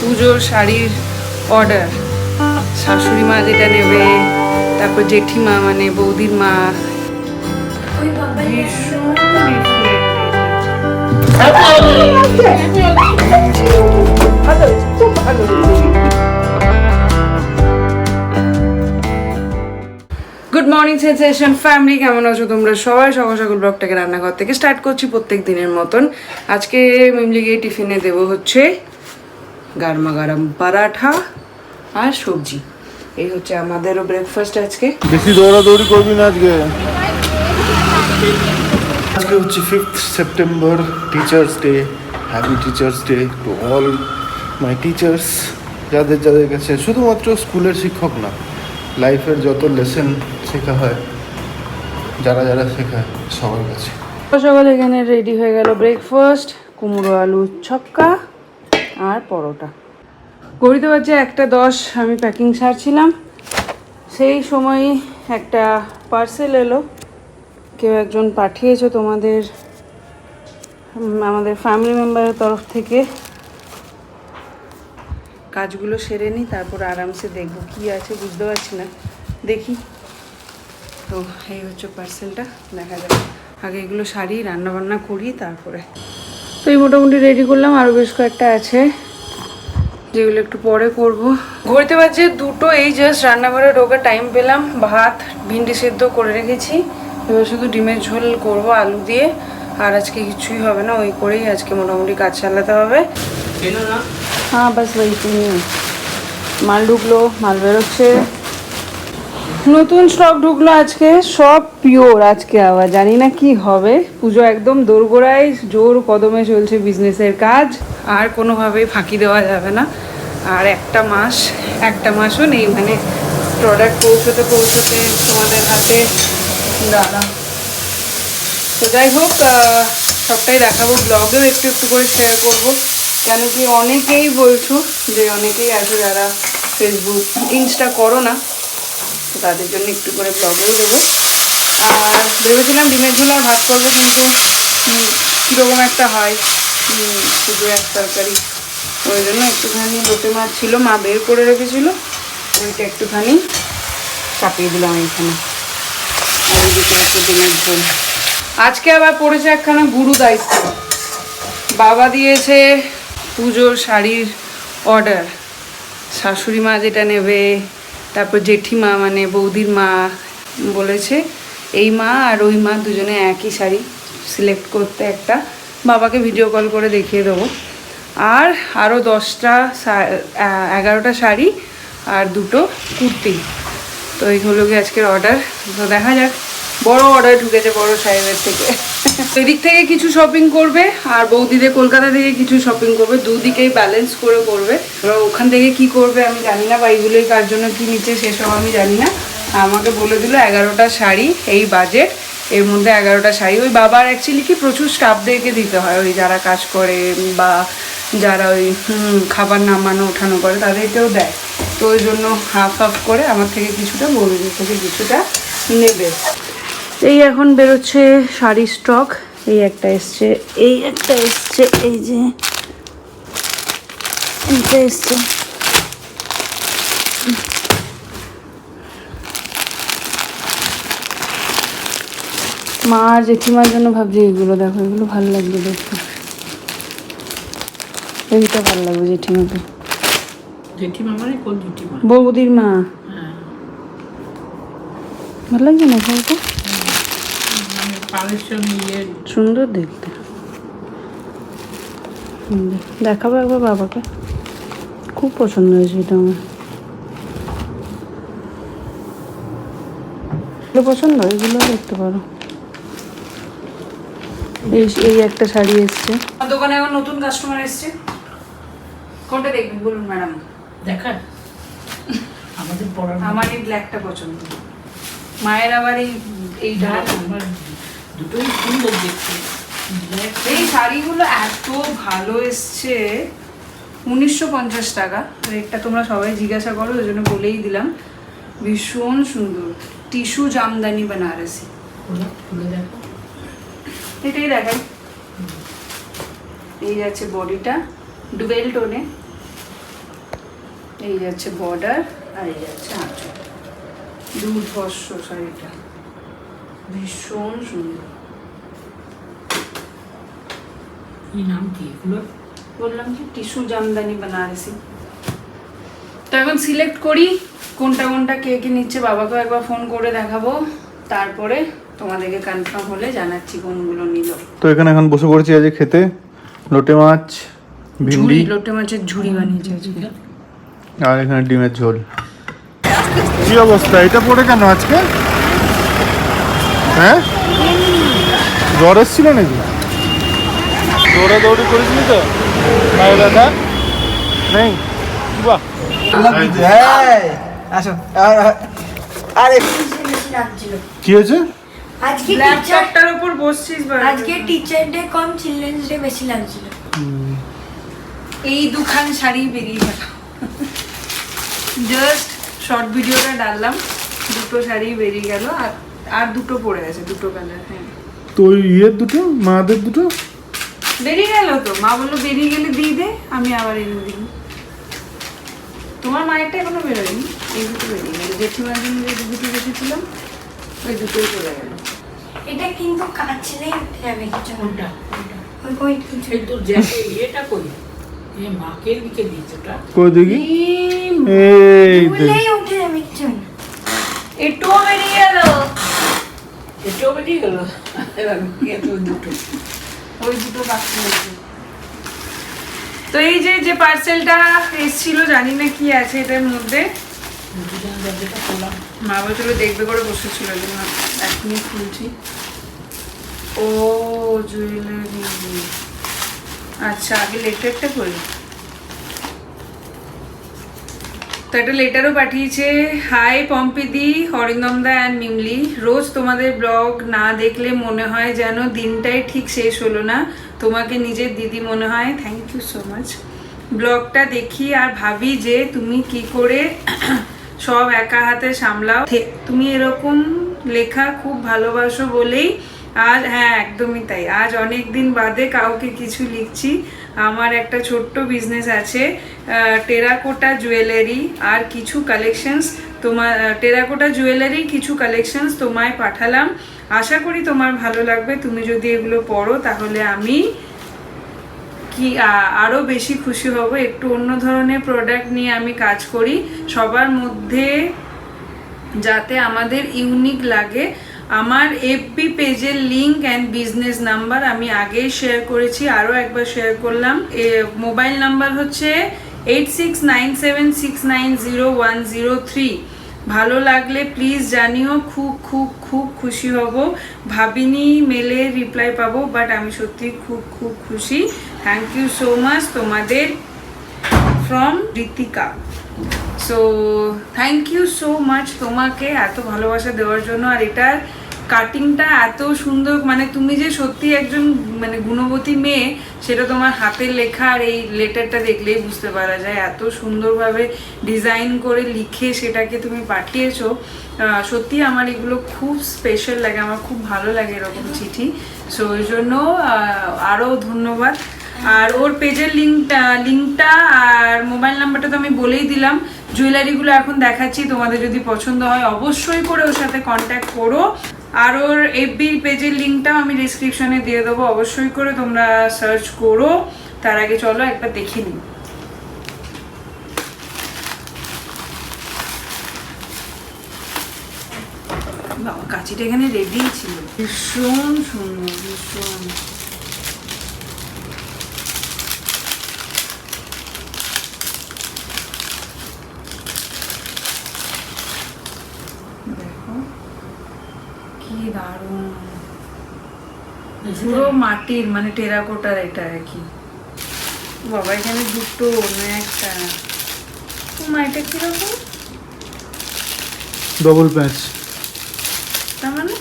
পুজোর শাড়ির অর্ডার শাশুড়ি মা যেটা নেবে, তারপর জেঠিমা মানে বৌদির মা। গুড মর্নিং সেন্সেশন ফ্যামিলি কেমন আছো তোমরা? সবাই সকাল সকাল ব্লগটাকে রান্নাঘর থেকে স্টার্ট করছি প্রত্যেক দিনের মতন। আজকে মিমলিকে টিফিনে দেব হচ্ছে গারমা গরম পরাঠা আর সবজি। এই হচ্ছে আমাদেরও ব্রেকফাস্ট আজকে। বেশি দৌড়াদৌড়ি করবি না আজকে? আজকে হচ্ছে fifth September teachers day happy teachers day to all my teachers যাদের যাদের কাছে শুধুমাত্র স্কুলের শিক্ষক না লাইফের যত লেসন শেখা হয় যারা যারা শেখায় সবার কাছে। সকাল এখানে রেডি হয়ে গেল ব্রেকফাস্ট কুমড়ো আলু ছক্কা আর পরোটা। ঘড়িতে বাজে একটা দশ আমি প্যাকিং সারছিলাম। সেই সময় একটা পার্সেল এলো। কেউ একজন পাঠিয়েছে তোমাদের আমাদের ফ্যামিলি মেম্বারের তরফ থেকে। কাজগুলো সেরে নিই তারপর আরামসে দেখব কি আছে, বুঝতে পারছি না। দেখি। তো, এই হচ্ছে পার্সেলটা দেখা যাবে আগে এগুলো সারি রান্না বান্না করি, তারপরে তো এই মোটামুটি রেডি করলাম আরও বেশ কয়েকটা আছে যেগুলো একটু পরে করব। ঘুরতে বাজে দুটো এই জাস্ট রান্নাঘরে ঢোকার টাইম পেলাম ভাত ভিন্ডি সেদ্ধ করে রেখেছি। এবার শুধু ডিমের ঝোল করব আলু দিয়ে আর আজকে কিছুই হবে না ওই করেই আজকে মোটামুটি কাজ চালাতে হবে। হ্যাঁ বাস ওই তুমি মাল ঢুকলো মাল বেরোচ্ছে। নতুন স্টক ঢুকলো আজকে, সব পিওর আজকে আবার, জানি না কি হবে। পুজো একদম দোরগোড়ায়, জোর কদমে চলছে বিজনেসের কাজ, আর কোনোভাবেই ফাঁকি দেওয়া যাবে না। আর একটা মাস, একটা মাসও নেই মানে প্রোডাক্ট পৌঁছতে পৌঁছতে তোমাদের হাতে দাঁড়া। তো যাই হোক সবটাই দেখাবো ব্লগেও একটু একটু করে শেয়ার করব। কেন কি অনেকেই বলছো যে, অনেকেই আছে যারা ফেসবুক ইনস্টা করো না। তো তাদের জন্য একটু করে ব্লগেও দেবো। আর ভেবেছিলাম ডিমের ঝোল আর ভাত করব, কিন্তু কীরকম একটা হয় শুধু এক তরকারি। ওই জন্য একটুখানি লোটে মাছ ছিল, মা বের করে রেখেছিল, ওইটা একটুখানি চাপিয়ে দিলাম এইখানে। আর এইদিকে একটু ডিমের ঝোল। আজকে আবার পড়েছে একখানা গুরু দায়িত্ব। বাবা দিয়েছে পুজোর শাড়ির অর্ডার শাশুড়ি মা যেটা নেবে তারপর জেঠিমা মানে বৌদির মা বলেছে, এই মা আর ওই মা দুজনে একই শাড়ি সিলেক্ট করতে একটা। বাবাকে ভিডিও কল করে দেখিয়ে দেবো। আর আরও দশটা এগারোটা শাড়ি আর দুটো কুর্তি। তো এইগুলো আজকের অর্ডার তো দেখা যাক, বড় অর্ডার ঢুকেছে বড় সাহেবের থেকে। এদিক থেকে কিছু শপিং করবে, আর বৌদিদের কলকাতা থেকে কিছু শপিং করবে, দুদিকেই ব্যালেন্স করে করবে। এবার ওখান থেকে কি করবে আমি জানি না, বা এইগুলোই কার জন্য কি নিচ্ছে সেসব আমি জানি না। আমাকে বলে দিল এগারোটা শাড়ি এই বাজেট এর মধ্যে এগারোটা শাড়ি। ওই বাবার অ্যাকচুয়ালি কি প্রচুর স্টাফদেরকে দিতে হয়, ওই যারা কাজ করে বা যারা ওই খাবার নামানো, ওঠানো করে, তাদেরকেও দেয়। তো ওই জন্য হাফ হাফ করে আমার থেকে কিছুটা, বৌদিদের থেকে কিছুটা নেবে। এই এখন বেরোচ্ছে শাড়ি স্টক। এই একটা এসছে এই একটা এসছে এই যে এইটা এসছে। মা আর জেঠিমার জন্য ভাবছি এগুলো দেখো এগুলো ভালো লাগবে দেখতে। এইটা ভালো লাগবে জেঠিমাকে। জেঠিমা মানে বৌদির মা। হ্যাঁ। ভালো লাগছে না সুন্দর দেখতে। দেখাবো একবার বাবাকে। খুব পছন্দ হয়েছে এটা আমার। এগুলো পছন্দ? এগুলো দেখতে পারো। এই এই একটা শাড়ি এসছে। দোকানে এখন নতুন কাস্টমার এসছে। কোনটা দেখবেন বলুন ম্যাডাম? দেখার আমাদের পড়ার আমার এই ব্ল্যাকটা পছন্দ। মায়ের আবার এই এইটা ডাল আমার দুটোই সুন্দর দেখতে এই শাড়িগুলো এত ভালো এসছে। উনিশশো পঞ্চাশ টাকা। রেটটা তোমরা সবাই জিজ্ঞাসা করো ওই জন্য বলেই দিলাম। ভীষণ সুন্দর। টিস্যু জামদানি বেনারসি। এটাই দেখাই। এই যাচ্ছে বডিটা। ডুবেল টোনে। এই যাচ্ছে বর্ডার আর এই যাচ্ছে আঁচল দুর্ধর্ষ শাড়িটা। ভীষণ সুন্দর। এই নাম কি এগুলো? বললাম কি টিস্যু জামদানি বানারসি। তো এখন সিলেক্ট করি কোনটা কোনটা কে কে নিচ্ছে বাবাকেও একবার ফোন করে দেখাবো। তারপরে তোমাদেরকে কনফার্ম হলে জানাচ্ছি কোনগুলো নিল। তো এখানে এখন বসে পড়েছি আজকে খেতে। লোটে মাছ ভিন্ডি। লোটে মাছের ঝুড়ি বানিয়েছে আজকে। আর এখানে ডিমের ঝোল। কি অবস্থা? এটা পড়ে কেন আজকে? হ্যাঁ? জ্বর এসছিল নাকি? দৌড়াদৌড়ি করেছিলি তো? পায়ে ব্যথা নেই। বাহ। আসো। আর- আর- আরে কি হয়েছে? আজকে টিচার ল্যাপটপটার উপর বসছিস আজকে টিচার ডে কম চিলড্রেন্স ডে বেশি লাগছিল। এই দুখান শাড়ি বেরিয়ে গেল। জাস্ট শর্ট ভিডিওটা ডাললাম দুটো শাড়ি বেরিয়ে গেল আর আর দুটো পড়ে আছে দুটো কালার হ্যাঁ। তো ইয়ের দুটো মাদের দুটো? বেরিয়ে গেল তো। মা বলল বেরিয়ে গেলে দিয়ে দে আমি আবার এনে দিই। তোমার মায়েরটা এখনও বেরোয়নি? এই দুটো বেরিয়ে গেল। জেঠিমার জন্য যে দুটো রেখেছিলাম ওই দুটোই চলে গেল। এটা কিন্তু কাচলেই উঠে যাবে কিছু কোনটা ওই ওই কিছু তোর জ্যাকে ইয়েটা কই? এ মাকে দিকে দিয়েছে ওটা। কই দেখি? এই উঠে যাবে কিছু না। এটুও বেরিয়ে গেল এটাও বেরিয়ে গেল এবার দুটো ওই দুটো বাকি তো এই যে যে পার্সেলটা এসেছিল জানি না কি আছে এটার মধ্যে। মা বলছিল দেখবে করে বসেছিল এখনই খুলছি। ও জুয়েলারি আচ্ছা আগে লেটারটা করি তো একটা লেটারও পাঠিয়েছে হাই পম্পিদি হরিন্দমদা অ্যান্ড মিমলি রোজ তোমাদের ব্লগ না দেখলে মনে হয় যেন দিনটাই ঠিক শেষ হলো না। তোমাকে নিজের দিদি মনে হয়। থ্যাংক ইউ সো মাচ ব্লগটা দেখি আর ভাবি যে তুমি কি করে সব একা হাতে সামলাও। তুমি এরকম লেখা খুব ভালোবাসো বলেই আজ হ্যাঁ একদমই তাই। আজ অনেক দিন বাদে কাউকে কিছু লিখছি। আমার একটা ছোট্ট বিজনেস আছে টেরাকোটা জুয়েলারি আর কিছু কালেকশনস তোমার টেরাকোটা জুয়েলারি কিছু কালেকশনস তোমায় পাঠালাম। আশা করি তোমার ভালো লাগবে। তুমি যদি এগুলো পড়ো, তাহলে আমি কি আরও বেশি খুশি হব। একটু অন্য ধরনের প্রোডাক্ট নিয়ে আমি কাজ করি। সবার মধ্যে যাতে আমাদের ইউনিক লাগে। আমার এফবি পেজের লিংক অ্যান্ড বিজনেস নাম্বার আমি আগেই শেয়ার করেছি, আরও একবার শেয়ার করলাম। মোবাইল নাম্বার হচ্ছে eight six nine seven six nine zero one zero three ভালো লাগলে প্লিজ জানিও, খুব খুব খুব খুশি হব। ভাবিনি মেলে রিপ্লাই পাবো বাট আমি সত্যি খুব খুব খুশি। থ্যাংক ইউ সো মাচ তোমাদের from Ritika so thank you so much তোমাকে এত ভালোবাসা দেওয়ার জন্য। আর এটার কাটিংটা এত সুন্দর মানে তুমি যে সত্যি একজন মানে গুণবতী মেয়ে, সেটা তোমার হাতের লেখা আর এই লেটারটা দেখলেই বুঝতে পারা যায়। এত সুন্দরভাবে ডিজাইন করে লিখে সেটাকে তুমি পাঠিয়েছো। সত্যি আমার এগুলো খুব স্পেশাল লাগে, আমার খুব ভালো লাগে এরকম চিঠি। সো ওই জন্য আরও ধন্যবাদ। আর ওর পেজের লিঙ্কটা লিঙ্কটা আর মোবাইল নাম্বারটা তো আমি বলেই দিলাম। জুয়েলারিগুলো এখন দেখাচ্ছি, তোমাদের যদি পছন্দ হয় অবশ্যই করে ওর সাথে কন্ট্যাক্ট করো। আর ওর এফবি পেজের লিঙ্কটাও আমি ডিসক্রিপশনে দিয়ে দেবো। অবশ্যই করে তোমরা সার্চ করো। তার আগে চলো একবার দেখে নিই। বাবা কাঁচিটা এখানে রেডি ছিল। ভীষণ সুন্দর, ভীষণ দেখো কি দারুণ। পুরো মাটির মানে টেরাকোটার এটা আর কি। বাবা এখানে দুটো না একটা। মা এটা কীরকম? ডবল প্যাচ তার মানে?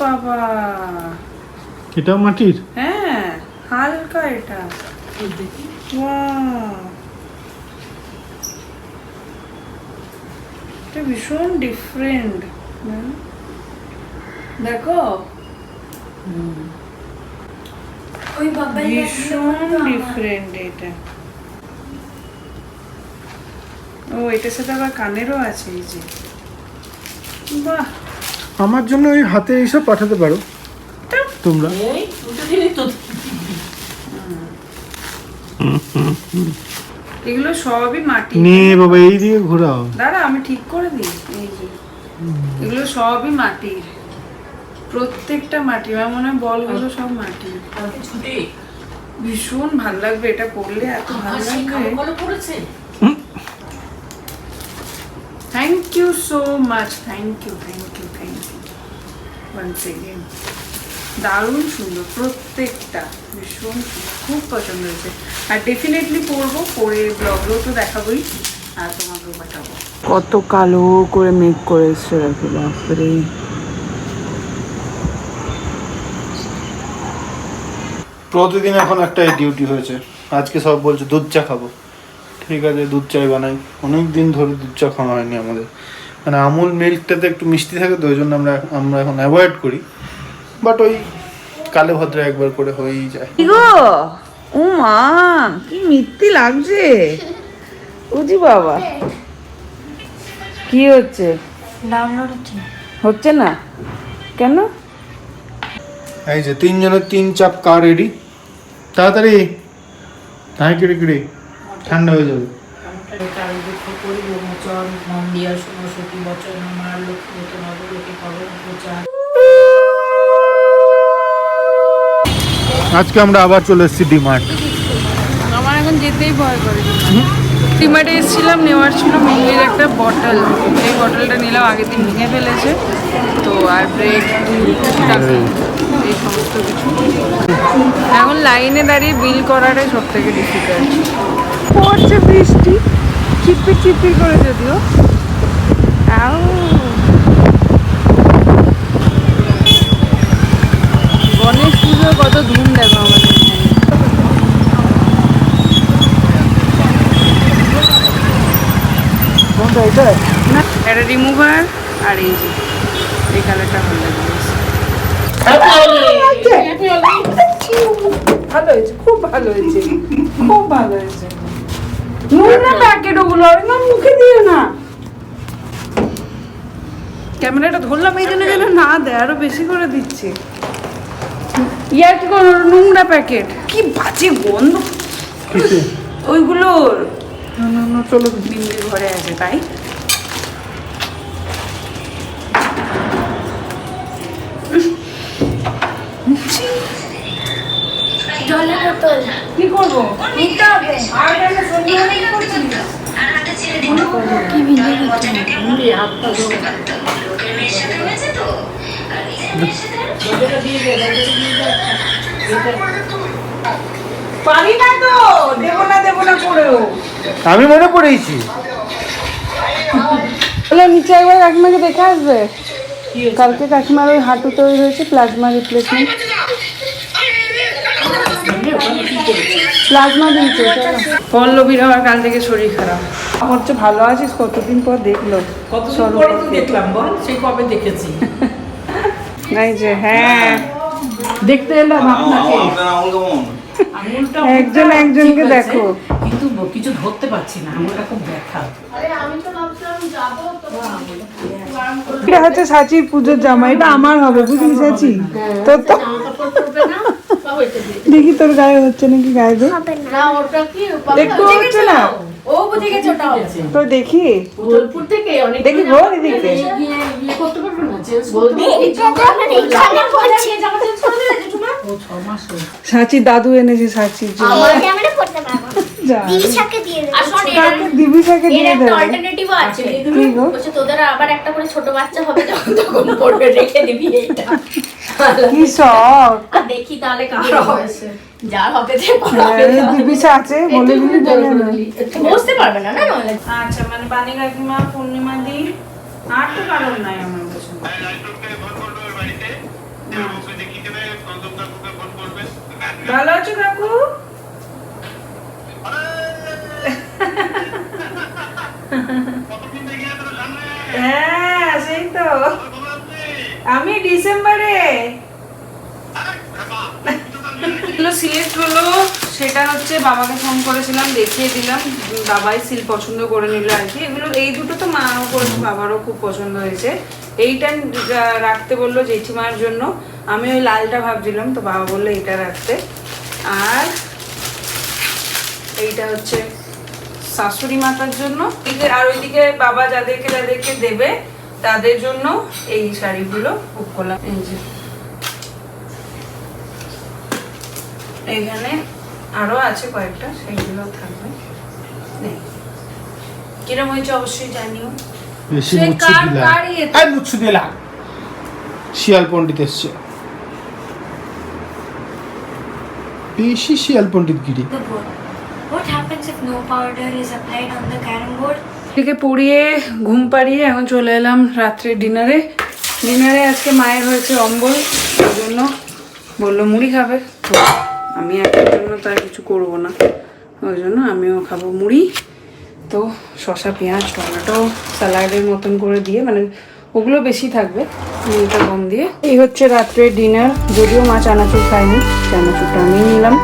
বাবা। এটাও মাটির? হ্যাঁ হালকা এটা। দেখি. এটা ভীষণ ডিফারেন্ট দেখো? ভীষণ ডিফারেন্ট এটা। ও এটার সাথে আবার কানেরও আছে এই যে। বাহ! আমার জন্য ওই হাতে এইসব পাঠাতে পারো। তোমরা? তো এগুলো সবই মাটি। নে বাবা এই দিয়ে ঘোরাও। দাঁড়া আমি ঠিক করে দিই। এই যে এগুলো সবই মাটির প্রত্যেকটা মাটির আমার মনে হয় বলগুলো সব মাটির কালকে ভীষণ ভালো লাগবে এটা পড়লে এত ভালো লাগবে। Thank you so much thank you thank you thank you once again দারুণ সুন্দর প্রত্যেকটা ভীষণ খুব পছন্দ হয়েছে। আর ডেফিনেটলি পরবো পরে ব্লগেও তো দেখাবোই আর তোমাকেও পাঠাবো। কত কালো করে মেক করে এসছে দেখো বাপরে। প্রতিদিন এখন একটাই ডিউটি হয়েছে। আজকে সব বলছে দুধ চা খাব। ঠিক আছে দুধ চাই বানাই। অনেক দিন ধরে দুধ চা খাওয়া হয়নি আমাদের। মানে আমুল মিল্কটাতে একটু মিষ্টি থাকে তো ওই জন্য আমরা আমরা এখন অ্যাভয়েড করি। বাট ওই কালে ভদ্রে একবার করে হয়েই যায়। কি গো? ও মা কি মিথ্যি লাগছে। উজি বাবা। কি হচ্ছে? ডাউনলোড হচ্ছে। না। হচ্ছে না? কেন? এই যে তিনজনের তিন চাপ কার রেডি তাড়াতাড়ি। হ্যাঁ কিরে কিরে? ঠান্ডা হয়ে যাবে। কারও মোচন মন্দিয়া সরস্বতী বচন আমার লক্ষ্মী তো নবলোকে কবর প্রচার। আজকে আমরা আবার চলে এসেছি ডিমার্ট আমার এখন যেতেই ভয় করে। ডিমার্টে এসেছিলাম নেওয়ার ছিল মিলির একটা বটল এই বটলটা নিলাম আগের দিন ভেঙে ফেলেছে। তো আর ব্রেড টাকা। এই। সমস্ত কিছু। এখন লাইনে দাঁড়িয়ে বিল করাটাই সব থেকে ডিফিকাল্ট পড়ছে বৃষ্টি চিপি চিপি করে যদিও। আউ। গণেশ পুজো কত ধুম দেখো আমাদের কোনটা এটা না এটা রিমুভার আর এই যে এই কালারটা ভালো লাগে ভালো হয়েছে। খুব ভালো হয়েছে। খুব ভালো হয়েছে। নোংরা প্যাকেট ওগুলো না মুখে দিও না। ক্যামেরাটা ধরলাম এই জন্য যেন না দেয় আরও বেশি করে দিচ্ছে। ইয়ার কি নোংরা প্যাকেট? কি বাজে গন্ধ। ওইগুলোর। চলো বিন্দির ঘরে আছে তাই? কি করব? নিতে হবে। আর পারি না তো। দেবো না দেবো না করেও। আমি মনে পড়েছি বলে নিচে একবার কাকিমাকে দেখে আসবে? কালকে কাকিমার ওই হাঁটু তৈরি হয়েছে প্লাজমা রিপ্লেসমেন্ট? প্লাজমা দিয়েছে পল্লবীর আবার কাল থেকে শরীর খারাপ। হচ্ছে ভালো আছিস কতদিন পর দেখল? কতদিন পরে তো দেখলাম বল সেই কবে দেখেছি? নাই যে হ্যাঁ। দেখতে এলাম আপনাকে। একজন একজনকে দেখো। কিন্তু কিছু ধরতে পারছি না আঙুলটা খুব ব্যথা। এটা হচ্ছে সাচির পুজোর জামা এটা আমার হবে বুঝলি সাচি? তোর তো দেখি তোর গায়ে হচ্ছে নাকি গায়ে দে। না। ওটা কি? একটু হচ্ছে না? ও বুঝে গেছে ওটা তো দেখি। বোলপুর থেকে অনেক দেখি গো এদিকে। ইয়ে করতে পারবে না চেঞ্জ জামা চেঞ্জ করে দিলে সাচির দাদু এনেছে সাচির জন্য পড়াবে হ্যাঁ, আচ্ছা মানে বাণী কাকিমা পূর্ণিমা দিন আর তো কারণ নাই আমার কাছে ভালো আছো কাকু? হ্যাঁ সেই তো। আমি ডিসেম্বরে। সিলেক্ট হলো, সেটা হচ্ছে বাবাকে ফোন করেছিলাম, দেখিয়ে দিলাম, বাবাই সিল পছন্দ করে নিল আর কি। এগুলো, এই দুটো তো মাও করেছে, বাবারও খুব পছন্দ হয়েছে। এইটা রাখতে বলল জেঠিমার জন্য। আমি ওই লালটা ভাবছিলাম, তো বাবা বলল এইটা রাখতে। আর এইটা হচ্ছে শাশুড়ি মাতার জন্য। আর ওইদিকে বাবা যাদেরকে যাদেরকে দেবে তাদের জন্য এই শাড়িগুলো বুক করলাম। এই যে। এখানে আরও আছে কয়েকটা সেইগুলো থাকবে। কিরম হয়েছে অবশ্যই জানিও। শিয়াল পন্ডিত এসছে। Carom board? থেকে পড়িয়ে ঘুম পাড়িয়ে এখন চলে এলাম রাত্রে ডিনারে। ডিনারে আজকে মায়ের হয়েছে অম্বল ওই জন্য বলল মুড়ি খাবে। তো আমি একার জন্য তার কিছু করব না। ওই জন্য আমিও খাব মুড়ি। তো শসা পেঁয়াজ টমেটো স্যালাডের মতন করে দিয়ে মানে ওগুলো বেশি থাকবে মুড়িটা কম দিয়ে। এই হচ্ছে রাত্রে ডিনার যদিও মা চানাচুর খায়নি, চানাচুরটা আমি নিলাম।